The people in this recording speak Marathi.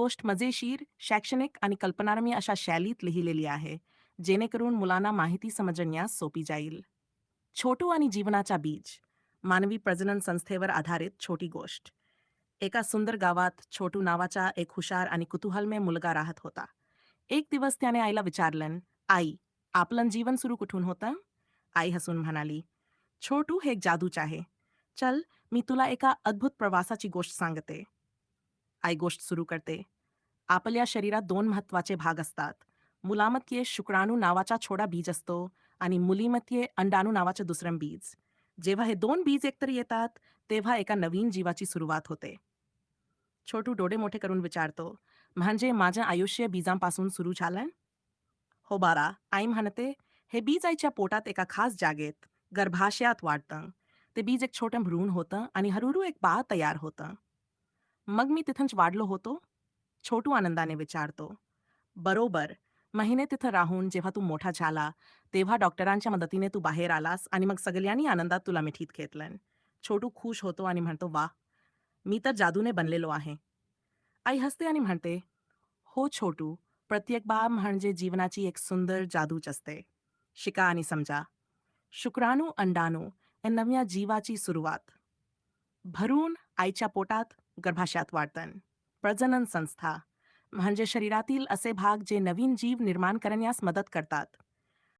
गोष्ट मजेशीर शैक्षणिक आणि कल्पनारम्य अशा शैलीत लिहिलेली आहे जेणेकरून मुलांना माहिती समजण्यास सोपी जाईल. छोटू आणि जीवनाचा बीज मानवी प्रजनन संस्थेवर आधारित छोटी गोष्ट. एका सुंदर गावात छोटू नावाचा एक हुशार आणि कुतूहलमय मुलगा राहत होता. एक दिवस त्याने आईला विचारलं आई आपलं जीवन सुरू कुठून होतं? आई हसून म्हणाली छोटू हे एक जादूच आहे. चल मी तुला एका अद्भुत प्रवासाची गोष्ट सांगते. आई गोष्ट सुरू करते. आपल्या शरीरात दोन महत्त्वाचे भाग असतात. मुलामध्ये शुक्राणू नावाचा छोडा बीज असतो आणि मुलीमध्ये अंडाणू नावाचं दुसरं बीज. जेव्हा हे दोन बीज एकतर येतात तेव्हा एका नवीन जीवाची सुरुवात होते. छोटू डोळे मोठे करून विचारतो म्हणजे माझं आयुष्य बीजांपासून सुरू झालं हो बारा आई म्हणते हे बीज आईच्या पोटात एका खास जागेत गर्भाशयात वाढतं. ते बीज एक छोटं भ्रूण होतं आणि हरुरू एक बाळ तयार होतं. मग मी तिथंच वाढलो होतो छोटू आनंदाने विचारतो बरोबर महिने तिथं राहून जेव्हा तू मोठा झाला तेव्हा डॉक्टरांच्या मदतीने तू बाहेर आलास आणि मग सगळ्यांनी आनंदात तुला मिठीत घेतलं. छोटू खुश होतो आणि म्हणतो वा मी तर जादूने बनलेलो आहे. आई हसते आणि म्हणते हो छोटू प्रत्येक बाब म्हणजे जीवनाची एक सुंदर जादूच असते. शिका आणि समजा. शुक्राणू अंडाणू या नव्या जीवाची सुरुवात. भरून आईच्या पोटात गर्भाशयात वाढतं प्रजनन संस्था. म्हणजे शरीरातील असे भाग जे नवीन जीव निर्माण करण्यास मदत करतात.